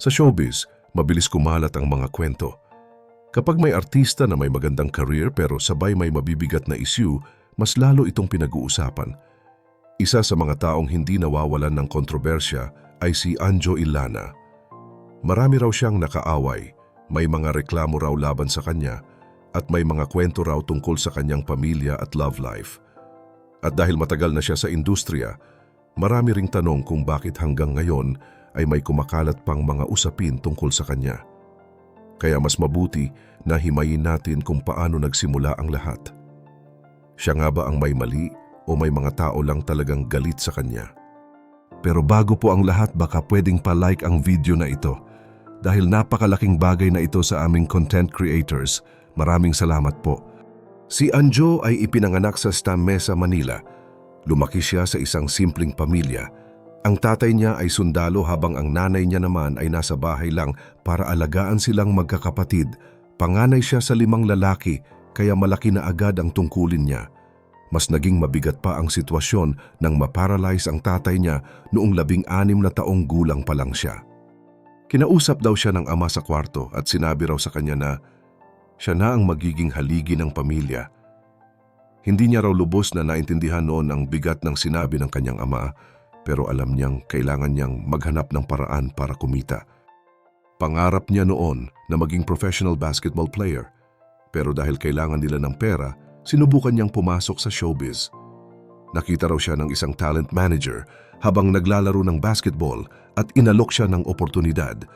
Sa showbiz, mabilis kumalat ang mga kwento. Kapag may artista na may magandang career pero sabay may mabibigat na issue, mas lalo itong pinag-uusapan. Isa sa mga taong hindi nawawalan ng kontrobersya ay si Anjo Ilana. Marami raw siyang nakaaway, may mga reklamo raw laban sa kanya, at may mga kwento raw tungkol sa kanyang pamilya at love life. At dahil matagal na siya sa industriya, marami ring tanong kung bakit hanggang ngayon ay may kumakalat pang mga usapin tungkol sa kanya. Kaya mas mabuti na himayin natin kung paano nagsimula ang lahat. Siya nga ba ang may mali o may mga tao lang talagang galit sa kanya? Pero bago po ang lahat baka pwedeng pa-like ang video na ito. Dahil napakalaking bagay na ito sa aming content creators, maraming salamat po. Si Anjo ay ipinanganak sa Stamesa, Manila. Lumaki siya sa isang simpleng pamilya. Ang tatay niya ay sundalo habang ang nanay niya naman ay nasa bahay lang para alagaan silang magkakapatid. Panganay siya sa limang lalaki kaya malaki na agad ang tungkulin niya. Mas naging mabigat pa ang sitwasyon nang maparalyze ang tatay niya noong labing anim na taong gulang pa lang siya. Kinausap daw siya ng ama sa kwarto at sinabi raw sa kanya na siya na ang magiging haligi ng pamilya. Hindi niya raw lubos na naintindihan noon ang bigat ng sinabi ng kanyang ama pero alam niyang kailangan niyang maghanap ng paraan para kumita. Pangarap niya noon na maging professional basketball player pero dahil kailangan nila ng pera, sinubukan niyang pumasok sa showbiz. Nakita raw siya ng isang talent manager habang naglalaro ng basketball at inalok siya ng oportunidad.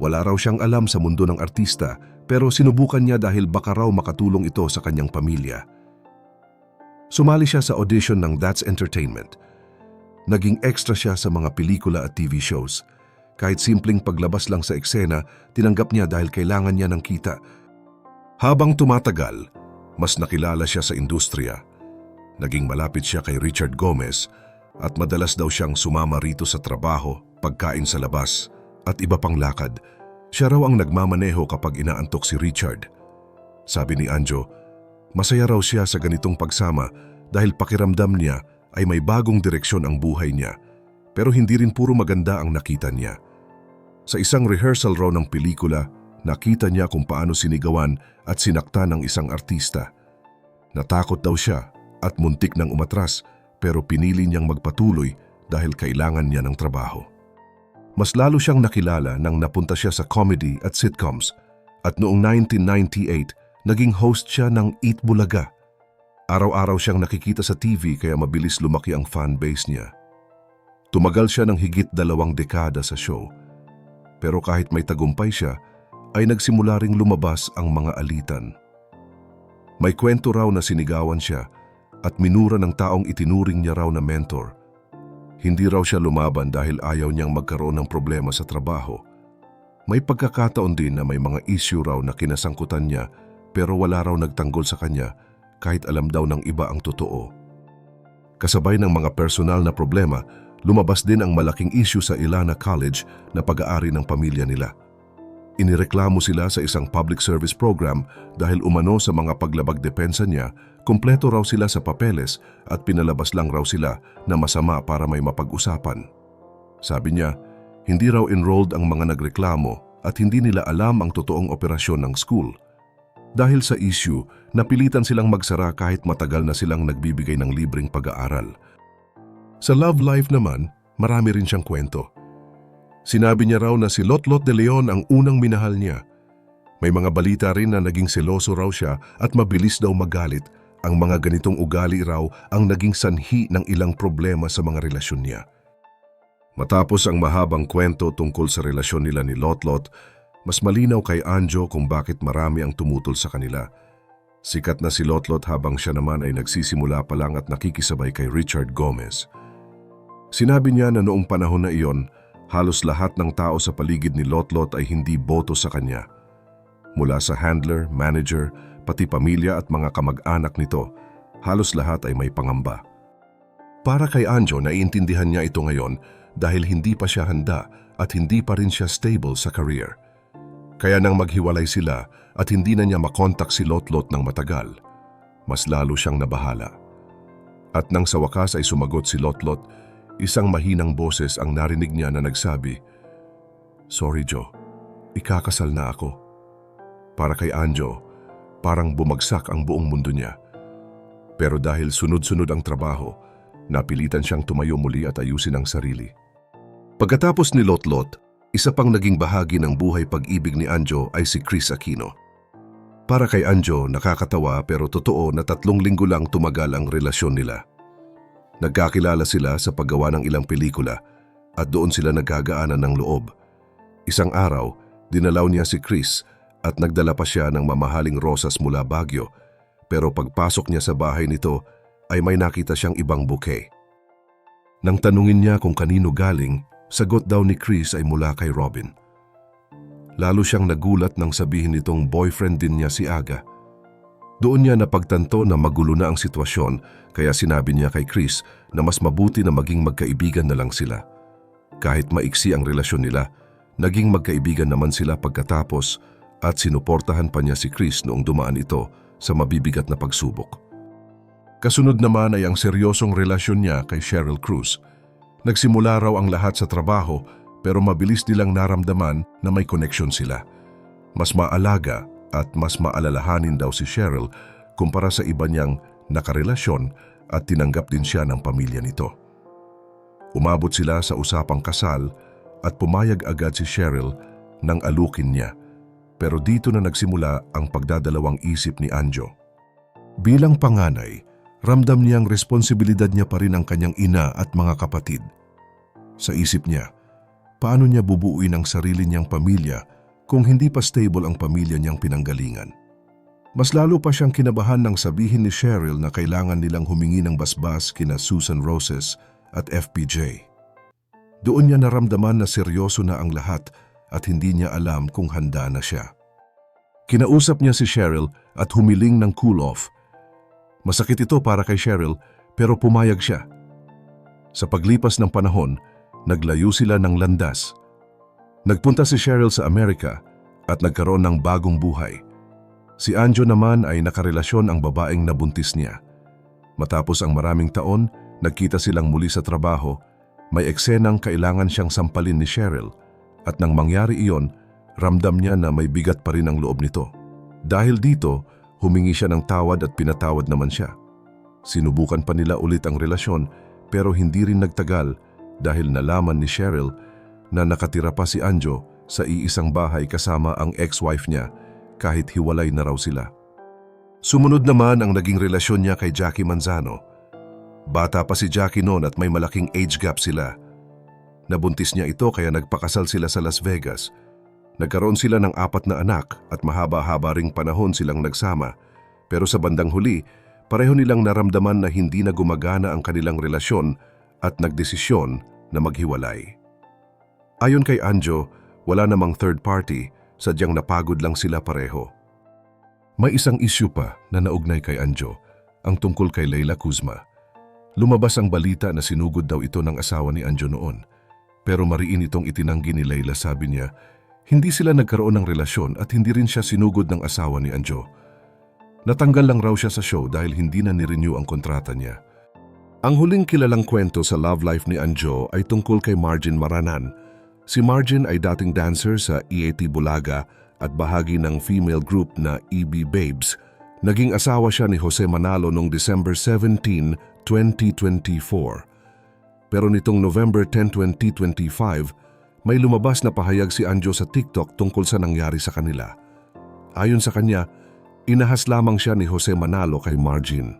Wala raw siyang alam sa mundo ng artista pero sinubukan niya dahil baka raw makatulong ito sa kanyang pamilya. Sumali siya sa audition ng That's Entertainment. Naging extra siya sa mga pelikula at TV shows. Kahit simpleng paglabas lang sa eksena, tinanggap niya dahil kailangan niya ng kita. Habang tumatagal, mas nakilala siya sa industriya. Naging malapit siya kay Richard Gomez at madalas daw siyang sumama rito sa trabaho, pagkain sa labas at iba pang lakad. Siya raw ang nagmamaneho kapag inaantok si Richard. Sabi ni Anjo, masaya raw siya sa ganitong pagsama dahil pakiramdam niya ay may bagong direksyon ang buhay niya pero hindi rin puro maganda ang nakita niya. Sa isang rehearsal raw ng pelikula, nakita niya kung paano sinigawan at sinaktan ng isang artista. Natakot daw siya at muntik ng umatras pero pinili niyang magpatuloy dahil kailangan niya ng trabaho. Mas lalo siyang nakilala nang napunta siya sa comedy at sitcoms at noong 1998 naging host siya ng Eat Bulaga. Araw-araw siyang nakikita sa TV kaya mabilis lumaki ang fanbase niya. Tumagal siya ng higit dalawang dekada sa show. Pero kahit may tagumpay siya, ay nagsimula ring lumabas ang mga alitan. May kwento raw na sinigawan siya at minura ng taong itinuring niya raw na mentor. Hindi raw siya lumaban dahil ayaw niyang magkaroon ng problema sa trabaho. May pagkakataon din na may mga issue raw na kinasangkutan niya pero wala raw nagtanggol sa kanya kahit alam daw ng iba ang totoo. Kasabay ng mga personal na problema, lumabas din ang malaking issue sa Ilana College na pag-aari ng pamilya nila. Inireklamo sila sa isang public service program dahil umano sa mga paglabag depensa niya, kumpleto raw sila sa papeles at pinalabas lang raw sila na masama para may mapag-usapan. Sabi niya, hindi raw enrolled ang mga nagreklamo at hindi nila alam ang totoong operasyon ng school. Dahil sa issue, napilitan silang magsara kahit matagal na silang nagbibigay ng libreng pag-aaral. Sa love life naman, marami rin siyang kwento. Sinabi niya raw na si Lotlot de Leon ang unang minahal niya. May mga balita rin na naging seloso raw siya at mabilis daw magalit. Ang mga ganitong ugali raw ang naging sanhi ng ilang problema sa mga relasyon niya. Matapos ang mahabang kwento tungkol sa relasyon nila ni Lotlot, mas malinaw kay Anjo kung bakit marami ang tumutol sa kanila. Sikat na si Lotlot habang siya naman ay nagsisimula pa lang at nakikisabay kay Richard Gomez. Sinabi niya na noong panahon na iyon, halos lahat ng tao sa paligid ni Lotlot ay hindi boto sa kanya. Mula sa handler, manager, pati pamilya at mga kamag-anak nito, halos lahat ay may pangamba. Para kay Anjo, naiintindihan niya ito ngayon dahil hindi pa siya handa at hindi pa rin siya stable sa career. Kaya nang maghiwalay sila at hindi na niya makontak si Lotlot ng matagal, mas lalo siyang nabahala. At nang sa wakas ay sumagot si Lotlot, isang mahinang boses ang narinig niya na nagsabi, Sorry Joe, ikakasal na ako. Para kay Anjo, parang bumagsak ang buong mundo niya. Pero dahil sunod-sunod ang trabaho, napilitan siyang tumayo muli at ayusin ang sarili. Pagkatapos ni Lotlot, isa pang naging bahagi ng buhay pag-ibig ni Anjo ay si Chris Aquino. Para kay Anjo, nakakatawa pero totoo na tatlong linggo lang tumagal ang relasyon nila. Nagkakilala sila sa paggawa ng ilang pelikula at doon sila nagkagaanan ng loob. Isang araw, dinalaw niya si Chris at nagdala pa siya ng mamahaling rosas mula Baguio pero pagpasok niya sa bahay nito ay may nakita siyang ibang bouquet. Nang tanungin niya kung kanino galing, sagot daw ni Chris ay mula kay Robin. Lalo siyang nagulat nang sabihin nitong boyfriend din niya si Aga. Doon niya napagtanto na magulo na ang sitwasyon kaya sinabi niya kay Chris na mas mabuti na maging magkaibigan na lang sila. Kahit maiksi ang relasyon nila, naging magkaibigan naman sila pagkatapos at sinuportahan pa niya si Chris noong dumaan ito sa mabibigat na pagsubok. Kasunod naman ay ang seryosong relasyon niya kay Cheryl Cruz. Nagsimula raw ang lahat sa trabaho pero mabilis nilang naramdaman na may connection sila. Mas maalaga at mas maalalahanin daw si Cheryl kumpara sa iba niyang nakarelasyon at tinanggap din siya ng pamilya nito. Umabot sila sa usapang kasal at pumayag agad si Cheryl nang alukin niya. Pero dito na nagsimula ang pagdadalawang isip ni Anjo. Bilang panganay, ramdam niyang responsibilidad niya pa rin ang kanyang ina at mga kapatid. Sa isip niya, paano niya bubuuin ang sarili niyang pamilya kung hindi pa stable ang pamilya niyang pinanggalingan. Mas lalo pa siyang kinabahan nang sabihin ni Cheryl na kailangan nilang humingi ng basbas kina Susan Roses at FPJ. Doon niya naramdaman na seryoso na ang lahat at hindi niya alam kung handa na siya. Kinausap niya si Cheryl at humiling ng cool off. Masakit ito para kay Cheryl pero pumayag siya. Sa paglipas ng panahon, naglayo sila ng landas. Nagpunta si Cheryl sa Amerika at nagkaroon ng bagong buhay. Si Anjo naman ay nakarelasyon ang babaeng nabuntis niya. Matapos ang maraming taon, nagkita silang muli sa trabaho, may eksenang kailangan siyang sampalin ni Cheryl at nang mangyari iyon, ramdam niya na may bigat pa rin ang loob nito. Dahil dito, humingi siya ng tawad at pinatawad naman siya. Sinubukan pa nila ulit ang relasyon pero hindi rin nagtagal dahil nalaman ni Cheryl na nakatira pa si Anjo sa iisang bahay kasama ang ex-wife niya kahit hiwalay na raw sila. Sumunod naman ang naging relasyon niya kay Jackie Manzano. Bata pa si Jackie noon at may malaking age gap sila. Nabuntis niya ito kaya nagpakasal sila sa Las Vegas. Nagkaroon sila ng apat na anak at mahaba-haba ring panahon silang nagsama. Pero sa bandang huli, pareho nilang naramdaman na hindi na gumagana ang kanilang relasyon at nagdesisyon na maghiwalay. Ayon kay Anjo, wala namang third party, sadyang napagod lang sila pareho. May isang issue pa na naugnay kay Anjo, ang tungkol kay Leila Kuzma. Lumabas ang balita na sinugod daw ito ng asawa ni Anjo noon. Pero mariin itong itinanggi ni Leila sabi niya, hindi sila nagkaroon ng relasyon at hindi rin siya sinugod ng asawa ni Anjo. Natanggal lang raw siya sa show dahil hindi na nirenew ang kontrata niya. Ang huling kilalang kwento sa love life ni Anjo ay tungkol kay Margin Maranan. Si Margin ay dating dancer sa EAT Bulaga at bahagi ng female group na EB Babes. Naging asawa siya ni Jose Manalo noong December 17, 2024. Pero nitong November 10, 2025, may lumabas na pahayag si Anjo sa TikTok tungkol sa nangyari sa kanila. Ayon sa kanya, inahas lamang siya ni Jose Manalo kay Margin.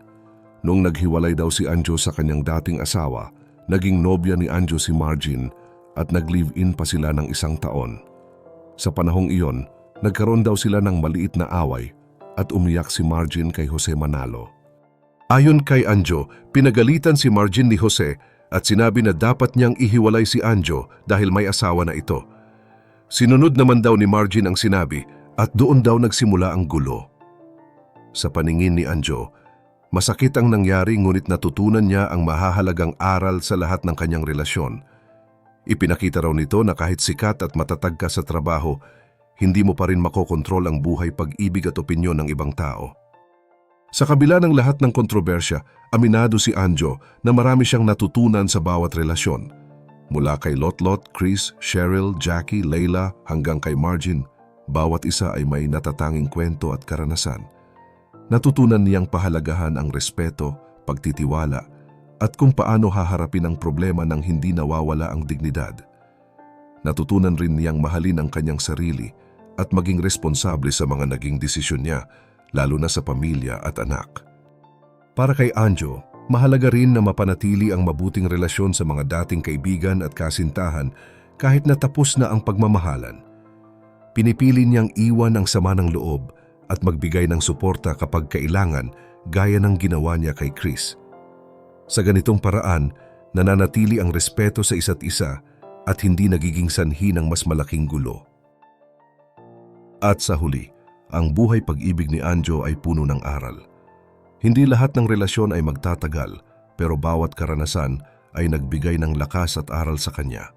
Noong naghiwalay daw si Anjo sa kanyang dating asawa, naging nobya ni Anjo si Margin at nag-live-in pa sila ng isang taon. Sa panahong iyon, nagkaroon daw sila ng maliit na away at umiyak si Margin kay Jose Manalo. Ayon kay Anjo, pinagalitan si Margin ni Jose at sinabi na dapat niyang ihiwalay si Anjo dahil may asawa na ito. Sinunod naman daw ni Margin ang sinabi at doon daw nagsimula ang gulo. Sa paningin ni Anjo, masakit ang nangyari ngunit natutunan niya ang mahahalagang aral sa lahat ng kanyang relasyon. Ipinakita raw nito na kahit sikat at matatag ka sa trabaho, hindi mo pa rin makokontrol ang buhay pag-ibig at opinyon ng ibang tao. Sa kabila ng lahat ng kontrobersya, aminado si Anjo na marami siyang natutunan sa bawat relasyon. Mula kay Lotlot, Chris, Cheryl, Jackie, Layla hanggang kay Margin, bawat isa ay may natatanging kwento at karanasan. Natutunan niyang pahalagahan ang respeto, pagtitiwala, at kung paano haharapin ang problema nang hindi nawawala ang dignidad. Natutunan rin niyang mahalin ang kanyang sarili at maging responsable sa mga naging desisyon niya, lalo na sa pamilya at anak. Para kay Anjo, mahalaga rin na mapanatili ang mabuting relasyon sa mga dating kaibigan at kasintahan kahit na tapos na ang pagmamahalan. Pinipili niyang iwan ang sama ng loob at magbigay ng suporta kapag kailangan gaya ng ginawa niya kay Chris. Sa ganitong paraan, nananatili ang respeto sa isa't isa at hindi nagiging sanhi ng mas malaking gulo. At sa huli, ang buhay pag-ibig ni Anjo ay puno ng aral. Hindi lahat ng relasyon ay magtatagal, pero bawat karanasan ay nagbigay ng lakas at aral sa kanya.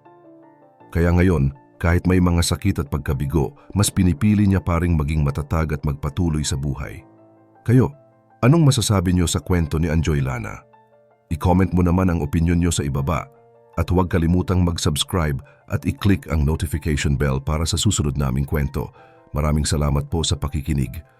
Kaya ngayon, kahit may mga sakit at pagkabigo, mas pinipili niya pa ring maging matatag at magpatuloy sa buhay. Kayo, anong masasabi niyo sa kwento ni Anjoy Lana? I-comment mo naman ang opinion niyo sa ibaba at huwag kalimutang mag-subscribe at i-click ang notification bell para sa susunod naming kwento. Maraming salamat po sa pakikinig.